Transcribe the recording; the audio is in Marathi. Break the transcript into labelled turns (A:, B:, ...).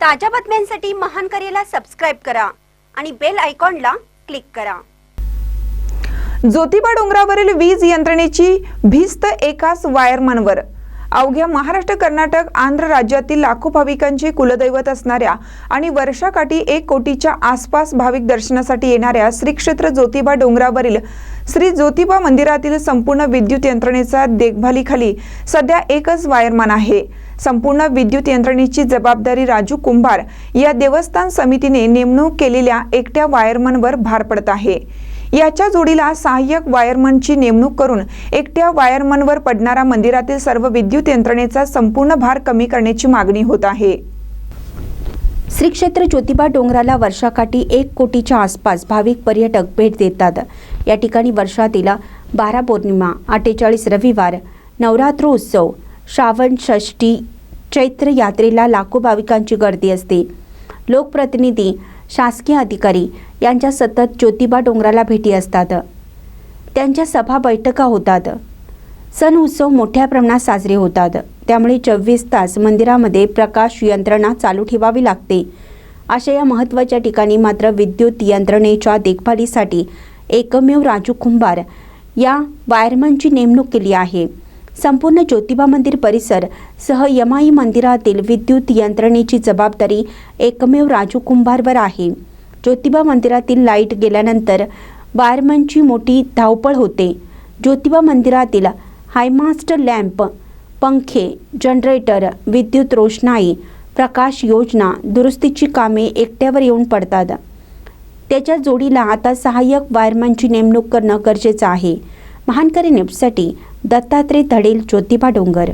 A: ताज्या बातम्यांसाठी महान करेला सबस्क्राईब करा आणि बेल आयकॉनला क्लिक करा.
B: ज्योतिबा डोंगरावरील वीज यंत्रणेची भिस्त एकाच वायरमनवर. अवघ्या महाराष्ट्र कर्नाटक आंध्र राज्यातील लाखो भाविकांचे कुलदैवत असणाऱ्या आणि वर्षाकाठी एक कोटीच्या आसपास भाविक दर्शनासाठी येणाऱ्या श्री क्षेत्र ज्योतिबा डोंगरावरील श्री ज्योतिबा मंदिरातील संपूर्ण विद्युत यंत्रणेचा देखभालीखाली सध्या एकच वायरमन आहे. संपूर्ण विद्युत यंत्रणेची जबाबदारी राजू कुंभार या देवस्थान समितीने नेमणूक केलेल्या एकट्या वायरमनवर भार पडत आहे. याच्या जोडीला सहाय्यक वायरमनची नेमणूक करून एकट्या वायरमनवर पडणारा मंदिरातील सर्व विद्युत यंत्रणेचा संपूर्ण भार कमी करण्याची मागणी होत आहे.
C: श्री क्षेत्र ज्योतिबा डोंगराला वर्षाकाठी एक कोटीच्या आसपास भाविक पर्यटक भेट देतात. या ठिकाणी वर्षातील बारा पौर्णिमा अठ्ठेचाळीस रविवार नवरात्र उत्सव श्रावण षष्ठी चैत्र यात्रेला लाखो भाविकांची गर्दी असते. लोकप्रतिनिधी शासकीय अधिकारी यांच्या सतत ज्योतिबा डोंगराला भेटी असतात. त्यांच्या सभा बैठका होतात. सण उत्सव मोठ्या प्रमाणात साजरे होतात. त्यामुळे चोवीस तास मंदिरामध्ये प्रकाश यंत्रणा चालू ठेवावी लागते. अशा या महत्त्वाच्या ठिकाणी मात्र विद्युत यंत्रणेच्या देखभालीसाठी एकमेव राजू कुंभार या वायरमनची नेमणूक केली आहे. संपूर्ण ज्योतिबा मंदिर परिसर सह यमाई मंदिरातील विद्युत यंत्रणेची जबाबदारी एकमेव राजू कुंभारवर आहे. ज्योतिबा मंदिरातील लाइट गेल्यानंतर वायरमनची मोठी धावपळ होते. ज्योतिबा मंदिरातील हायमास्ट लॅम्प पंखे जनरेटर विद्युत रोषणाई प्रकाश योजना दुरुस्तीची कामे एकट्यावर येऊन पडतात. त्याच्या जोडीला आता सहाय्यक वायरमनची नेमणूक करणं गरजेचं आहे. महानकरी न्यूजसाठी दत्तात्रय धडेल ज्योतिबा डोंगर.